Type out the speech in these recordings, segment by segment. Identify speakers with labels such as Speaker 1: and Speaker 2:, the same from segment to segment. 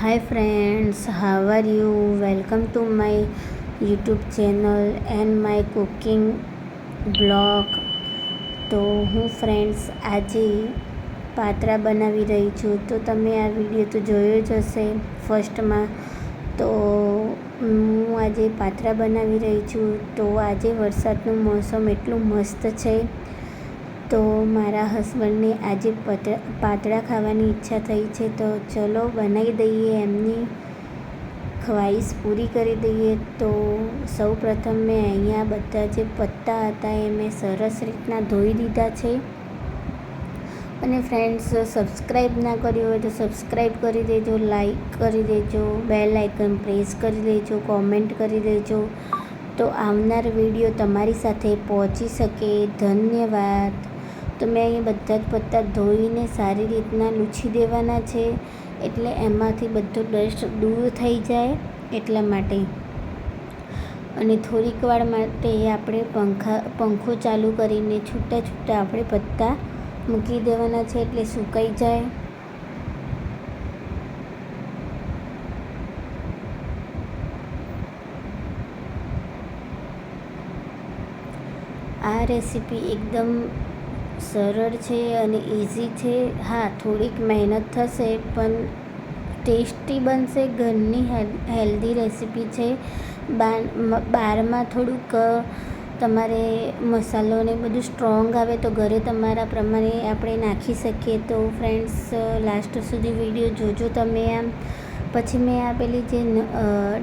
Speaker 1: Hi friends how are you welcome to my YouTube channel and my cooking blog તો હું friends આજે પાત્રા બનાવી રહી છું. તો તમે આ વીડિયો તો જોયો જ હશે ફર્સ્ટમાં તો હું આજે પાત્રા બનાવી રહી છું. તો આજે વરસાદનું મોસમ એટલું મસ્ત છે. તો મારા હસબન્ડને આજે પાતળા ખાવાની ઈચ્છા થઈ છે, તો ચલો બનાવી દઈએ એમની ખ્વાહિશ પૂરી કરી દઈએ. તો સૌ પ્રથમ મેં અહીંયા બધા જે પત્તા હતા એ મેં સરસ રીતના ધોઈ દીધા છે. અને ફ્રેન્ડ્સ સબસ્ક્રાઈબ ના કર્યું હોય તો સબસ્ક્રાઈબ કરી દેજો લાઈક કરી દેજો, બેલ આઇકન પ્રેસ કરી દેજો, કોમેન્ટ કરી દેજો. તો આવનાર વીડિયો તમારી સાથે પહોંચી શકે. ધન્યવાદ. તો મેં અહીં બધા જ પત્તા ધોઈને સારી રીતના લૂછી દેવાના છે એટલે એમાંથી બધો ડસ્ટ દૂર થઈ જાય એટલા માટે. અને થોડીક વાર માટે આપણે પંખા, પંખો ચાલુ કરીને છૂટા છૂટા આપણે પત્તા મૂકી દેવાના છે એટલે સુકાઈ જાય. આ રેસીપી એકદમ સરળ છે અને ઇઝી છે. હા, થોડીક મહેનત થશે, પણ ટેસ્ટી બનશે. ઘરની હેલ્ધી રેસીપી છે. બહારમાં થોડુંક તમારે મસાલો ને બધું સ્ટ્રોંગ આવે તો ઘરે તમારા પ્રમાણે આપણે નાખી શકીએ. તો ફ્રેન્ડ્સ લાસ્ટ સુધી વીડિયો જોજો તમે આમ. પછી મેં આપેલી જે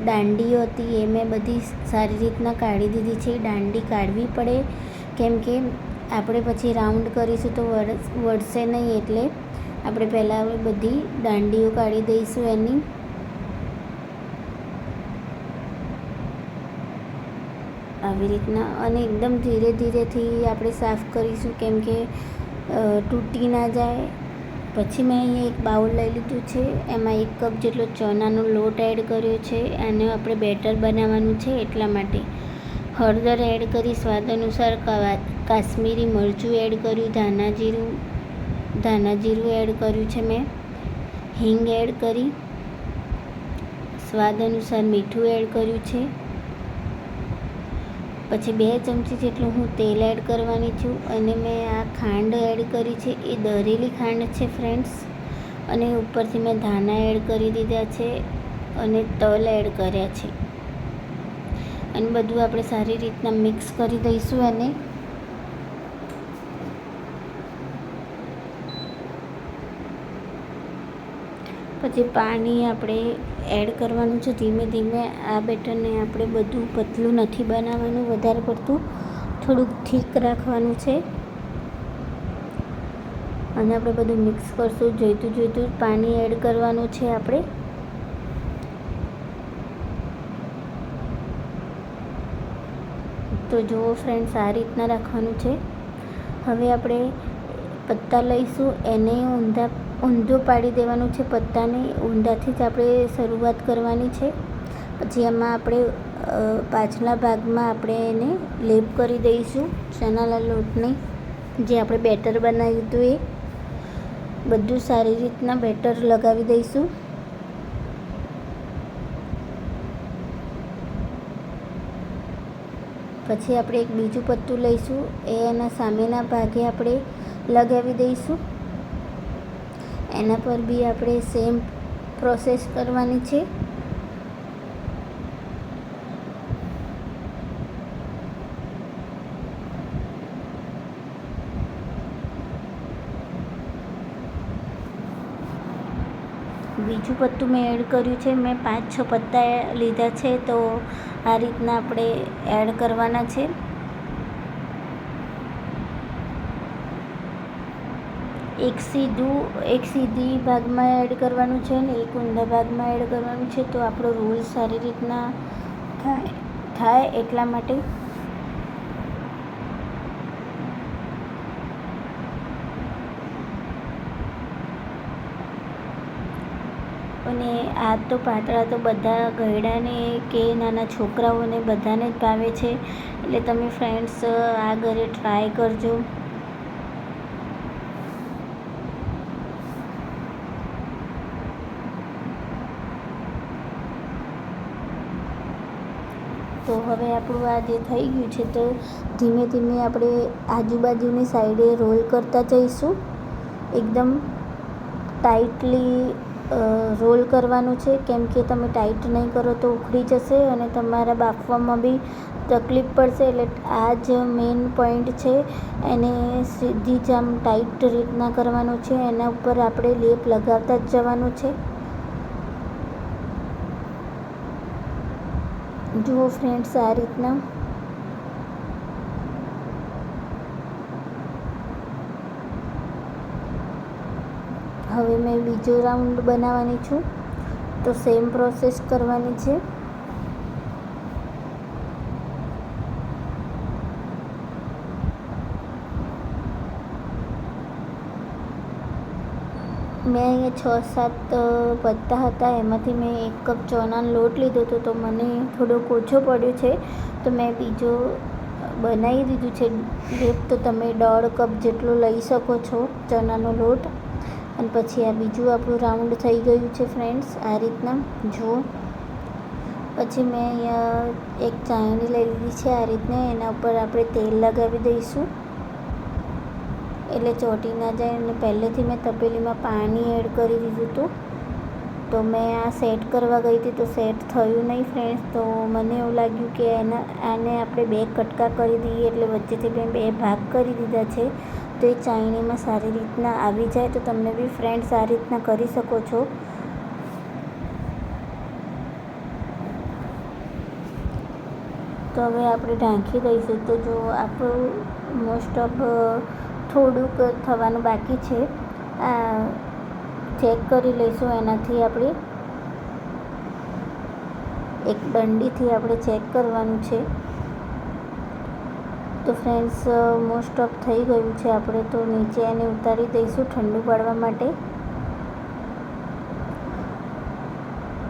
Speaker 1: દાંડીઓ હતી એ મેં બધી સારી રીતના કાઢી દીધી છે. દાંડી કાઢવી પડે. કેમ કે આપણે પછી રાઉન્ડ કરીશું તો વળશે નહીં એટલે આપણે પહેલાં બધી દાંડીઓ કાઢી દઈશું એની. આવી રીતના અને એકદમ ધીરે ધીરેથી આપણે સાફ કરીશું કેમ કે તૂટી ના જાય. પછી મેં અહીંયા એક બાઉલ લઈ લીધું છે, એમાં એક કપ જેટલો ચણાનો લોટ એડ કર્યો છે, અને આપણે બેટર બનાવવાનું છે એટલા માટે. હળદર એડ કરી સ્વાદ અનુસાર કાશ્મીરી મરચું એડ કર્યું ધાના જીરું ધાના જીરું એડ કર્યું છે મેં. હિંગ એડ કરી, સ્વાદ અનુસાર મીઠું એડ કર્યું છે. પછી બે ચમચી જેટલું હું તેલ એડ કરવાની છું અને મેં આ ખાંડ એડ કરી છે, એ દરેલી ખાંડ છે ફ્રેન્ડ્સ. અને ઉપરથી મેં ધાના એડ કરી દીધા છે અને તલ એડ કર્યા છે. અને બધું આપણે સારી રીતના મિક્સ કરી દઈશું એને. પછી પાણી આપણે એડ કરવાનું છે. ધીમે ધીમે આ બેટરને આપણે બધું પતલું નથી બનાવવાનું, વધારે પડતું થોડુંક ઠીક રાખવાનું છે. અને આપણે બધું મિક્સ કરશું. જોઈતું જોઈતું પાણી એડ કરવાનું છે આપણે. તો જુઓ ફ્રેન્ડ્સ આ રીતના રાખવાનું છે. હવે આપણે પત્તા લઈશું. એને ઊંધા, ઊંધો પાડી દેવાનું છે પત્તાને. ઊંધાથી જ આપણે શરૂઆત કરવાની છે. પછી એમાં આપણે પાછલા ભાગમાં આપણે એને લેપ કરી દઈશું ચણાના લોટને, જે આપણે બેટર બનાવ્યું હતું એ. બધું સારી રીતના બેટર લગાવી દઈશું. પછી આપણે એક બીજું પત્તું લઈશું. એ એના સામેના ભાગે આપણે લગાવી દઈશું. એના પર બી આપણે સેમ પ્રોસેસ કરવાની છે. બીજું પત્તું મેં એડ કર્યું છે. મેં પાંચ છ પત્તા લીધા છે, તો આ રીતના આપણે એડ કરવાના છે. એક સીધું, એક સીધી ભાગમાં એડ કરવાનું છે ને એક ઊંધા ભાગમાં એડ કરવાનું છે, તો આપણો રોલ સારી રીતના થાય થાય એટલા માટે. અને આ તો પાતળા તો બધા ઘરડાને કે નાના છોકરાઓને બધાને જ ભાવે છે. એટલે તમે ફ્રેન્ડ્સ, આ ઘરે ટ્રાય કરજો. તો હવે આપણું આ જે થઈ ગયું છે તો ધીમે ધીમે આપણે આજુબાજુની સાઈડે રોલ કરતા જઈશું. એકદમ ટાઈટલી રોલ કરવાનું છે. કેમ કે તમે ટાઈટ નહીં કરો તો ઉખડી જશે અને તમારા બાફવામાં બી તકલીફ પડશે. એટલે આ જ મેઇન પોઈન્ટ છે. એને સીધી જ આમ ટાઈટ રીતના કરવાનું છે. એના ઉપર આપણે લેપ લગાવતા જ જવાનું છે. જુઓ ફ્રેન્ડ્સ આ રીતના. હવે મેં બીજો રાઉન્ડ બનાવવાની છું. તો સેમ પ્રોસેસ કરવાની છે. મેં અહીંયા છ સાત પત્તા હતા. એમાંથી મેં એક કપ ચણાનો લોટ લીધો હતો. તો મને થોડોક ઓછો પડ્યો છે. તો મેં બીજો બનાવી દીધું છે. લેપ તો તમે દોઢ કપ જેટલો લઈ શકો છો ચણાનો લોટ. અને પછી આ બીજું આપણું રાઉન્ડ થઈ ગયું છે ફ્રેન્ડ્સ આ રીતના. જુઓ. પછી મેં અહીંયા એક ચાયણી લઈ લીધી છે, આ રીતના. એના ઉપર આપણે તેલ લગાવી દઈશું. એટલે ચોંટી ના જાય અને પહેલેથી મેં તપેલીમાં પાણી એડ કરી દીધું હતું. તો મેં આ સેટ કરવા ગઈ હતી, તો સેટ થયું નહીં ફ્રેન્ડ્સ તો મને એવું લાગ્યું કે એના, આને આપણે બે કટકા કરી દઈએ, એટલે વચ્ચેથી મેં બે ભાગ કરી દીધા છે. તો એ ચાયણીમાં સારી રીતના આવી જાય તો તમને બી ફ્રેન્ડ સારી રીતના કરી શકો છો. તો હવે આપણે ઢાંકી દઈશું. તો જો આપણું મોસ્ટ ઓફ થોડુંક થવાનું બાકી છે. આ ચેક કરી લઈશું એનાથી આપણે. એક દંડીથી આપણે ચેક કરવાનું છે. તો ફ્રેન્ડ્સ મોસ્ટ ઓફ થઈ ગયું છે. આપણે તો નીચે એને ઉતારી દઈશું ઠંડુ પાડવા માટે.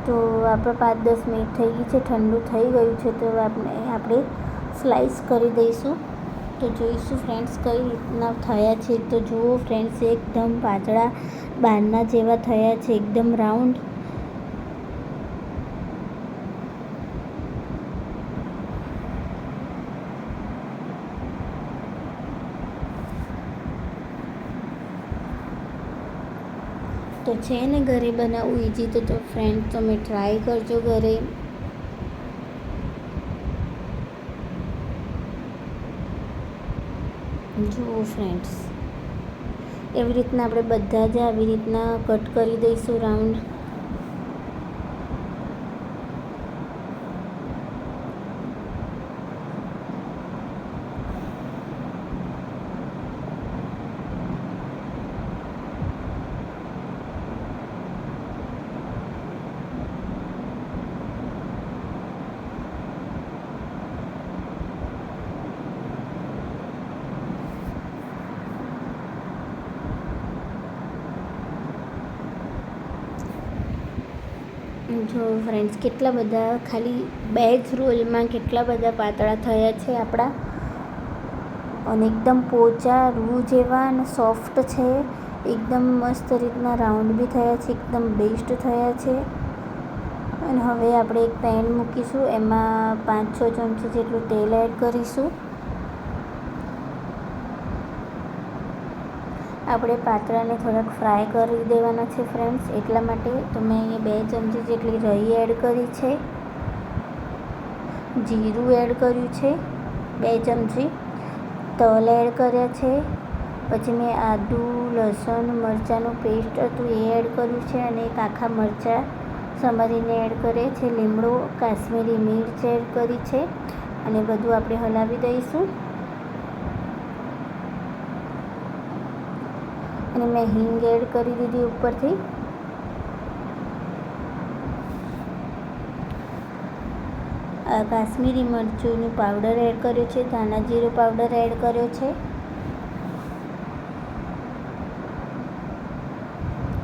Speaker 1: તો આપણે પાંચ દસ મિનિટ થઈ ગઈ છે, ઠંડુ થઈ ગયું છે, તો આપણે આપણે સ્લાઈસ કરી દઈશું. તો જોઈશું ફ્રેન્ડ્સ કઈ રીતના થયા છે. તો જુઓ ફ્રેન્ડ્સ એકદમ પાતળા બારના જેવા થયા છે, એકદમ રાઉન્ડ તો છે ને ઘરે બનાવવું ઇઝી તો તો ફ્રેન્ડ તમે ટ્રાય કરજો ઘરે. જુઓ ફ્રેન્ડ્સ એવી રીતના આપણે બધા જ આવી રીતના કટ કરી દઈશું રાઉન્ડ જો ફ્રેન્ડ્સ કેટલા બધા ખાલી બે જ રોલમાં કેટલા બધા પાતળા થયા છે આપણા? અને એકદમ પોચા રૂ જેવા અને સોફ્ટ છે. એકદમ મસ્ત રીતના રાઉન્ડ બી થયા છે, એકદમ બેસ્ટ થયા છે. અને હવે આપણે એક પેન મૂકીશું, એમાં પાંચ છ ચમચી જેટલું તેલ એડ કરીશું. આપણે પાત્રાને થોડાક ફ્રાય કરી દેવાના છે ફ્રેન્ડ્સ એટલા માટે તો મેં અહીંયા બે ચમચી જેટલી રહી એડ કરી છે. જીરું એડ કર્યું છે, બે ચમચી. તલ એડ કર્યા છે. પછી મેં આદુ, લસણ, મરચાંનું પેસ્ટ હતું એ એડ કર્યું છે અને એક આખા મરચાં સમારીને એડ કરે છે. લીમડો, કાશ્મીરી મિર્ચ એડ કરી છે અને બધું આપણે હલાવી દઈશું. અને મેં હિંગ એડ કરી દીધી ઉપરથી. કાશ્મીરી મરચુંનું પાવડર એડ કર્યો છે, ધાણા જીરું પાવડર એડ કર્યો છે.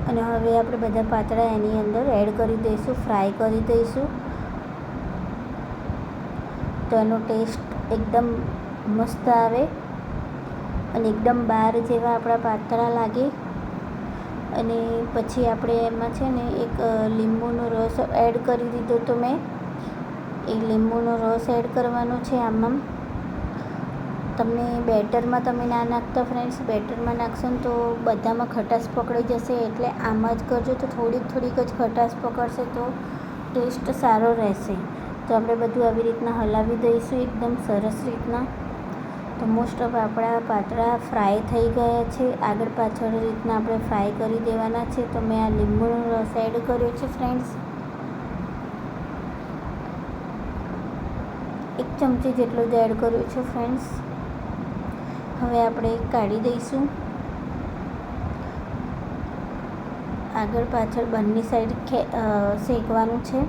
Speaker 1: અને હવે આપણે બધા પાતળા એની અંદર એડ કરી દઈશું ફ્રાય કરી દઈશું. તો એનો ટેસ્ટ એકદમ મસ્ત આવે. અને એકદમ બાર જેવા આપણા પાતળા લાગે. અને પછી આપણે એમાં છે ને એક લીંબુનો રસ એડ કરી દીધો તો મેં. એ લીંબુનો રસ એડ કરવાનો છે આમાં. તમને બેટરમાં તમે ના નાખતા ફ્રેન્ડ્સ બેટરમાં નાખશો ને તો બધામાં ખટાશ પકડી જશે. એટલે આમાં જ કરજો તો થોડીક થોડીક જ ખટાશ પકડશે તો ટેસ્ટ સારો રહેશે. તો આપણે બધું આવી રીતના હલાવી દઈશું એકદમ સરસ રીતના. તો મોસ્ટ ઓફ આપણા પાતળા ફ્રાય થઈ ગયા છે. આગળ પાછળ રીતના આપણે ફ્રાય કરી દેવાના છે. તો મેં આ લીંબુનો રસ એડ કર્યો છે ફ્રેન્ડ્સ એક ચમચી જેટલો જ એડ કર્યો છે ફ્રેન્ડ્સ હવે આપણે કાઢી દઈશું. આગળ પાછળ બંને સાઈડ શેકવાનું છે.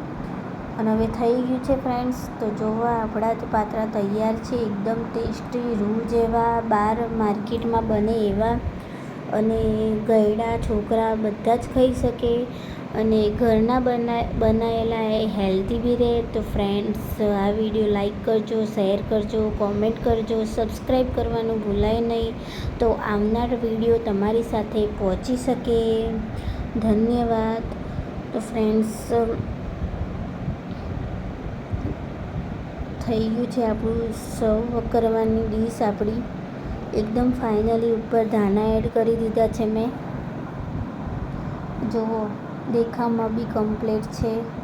Speaker 1: અને હવે થઈ ગયું છે ફ્રેન્ડ્સ તો જોવા આપણા જ પાત્રા તૈયાર છે. એકદમ ટેસ્ટી રૂ જેવા બહાર માર્કેટમાં બને એવા. અને ગયડા છોકરા બધા જ ખાઈ શકે. અને ઘરના બના બનાવેલા એ હેલ્ધી બી રહે. તો ફ્રેન્ડ્સ આ વીડિયો લાઈક કરજો શેર કરજો કોમેન્ટ કરજો સબસ્ક્રાઈબ કરવાનું ભૂલાય નહીં. તો આવનાર વીડિયો તમારી સાથે પહોંચી શકે. ધન્યવાદ. તો ફ્રેન્ડ્સ થઈ ગયું છે આપણું સર્વ કરવાની ડીશ આપણી. એકદમ ફાઇનલી ઉપર ધાણા એડ કરી દીધા છે મેં. જુઓ, દેખાવમાં બી કમ્પ્લીટ છે.